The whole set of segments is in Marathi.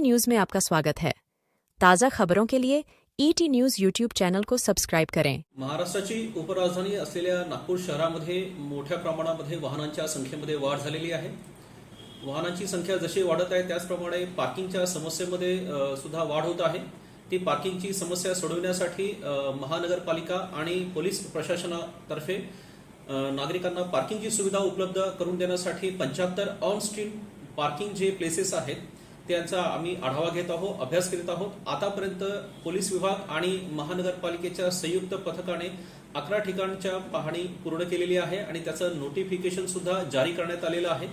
न्यूज में आपका स्वागत है। ताज़ा खबरों के लिए E T news YouTube channel को सब्सक्राइब करें। महाराष्ट्राची उपराजधानी असलेल्या नागपूर शहरामध्ये मोठ्या प्रमाणामध्ये वाहनांच्या संख्येमध्ये वाढ झालेली आहे. वाहनांची संख्या जशी वाढत आहे त्याचप्रमाणे पार्किंगच्या समस्येमध्ये सुद्धा वाढ होत आहे. ती पार्किंगची समस्या सोडवण्यासाठी महानगरपालिका आणि पोलीस प्रशासनातर्फे नागरिकांना पार्किंगची सुविधा उपलब्ध करून देण्यासाठी पंच्याहत्तर ऑन स्ट्रीट पार्किंग जे प्लेसेस आहेत त्यांचा आम्ही आढावा घेत आहोत अभ्यास करीत आहोत. आतापर्यंत पोलीस विभाग आणि महानगरपालिकेच्या संयुक्त पथकाने अकरा ठिकाणच्या पाहणी पूर्ण केलेली आहे आणि त्याचं नोटिफिकेशन सुद्धा जारी करण्यात आलेलं आहे.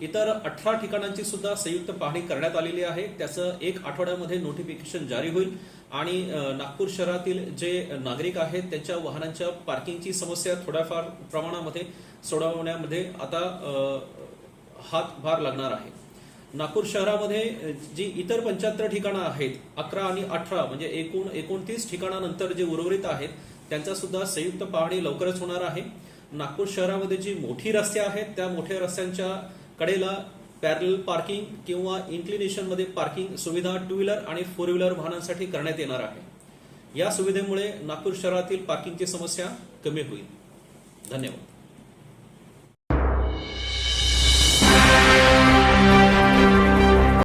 इतर अठरा ठिकाणांची सुद्धा संयुक्त पाहणी करण्यात आलेली आहे. त्याचं एक आठवड्यामध्ये नोटिफिकेशन जारी होईल आणि नागपूर शहरातील जे नागरिक आहेत त्यांच्या वाहनांच्या पार्किंगची समस्या थोड्याफार प्रमाणामध्ये सोडवण्यामध्ये आता हातभार लागणार आहे. नागपूर शहरामध्ये जी इतर पंच्याहत्तर ठिकाणं आहेत अकरा आणि अठरा म्हणजे एकूण एकोणतीस ठिकाणानंतर जे उर्वरित आहेत त्यांचा सुद्धा संयुक्त पाहणी लवकरच होणार आहे. नागपूर शहरामध्ये जी मोठी रस्ते आहेत त्या मोठ्या रस्त्यांच्या कडेला पॅरल पार्किंग किंवा इन्क्लिनेशनमध्ये पार्किंग सुविधा टू व्हीलर आणि फोर व्हीलर वाहनांसाठी करण्यात येणार आहे. या सुविधेमुळे नागपूर शहरातील पार्किंगची समस्या कमी होईल. धन्यवाद.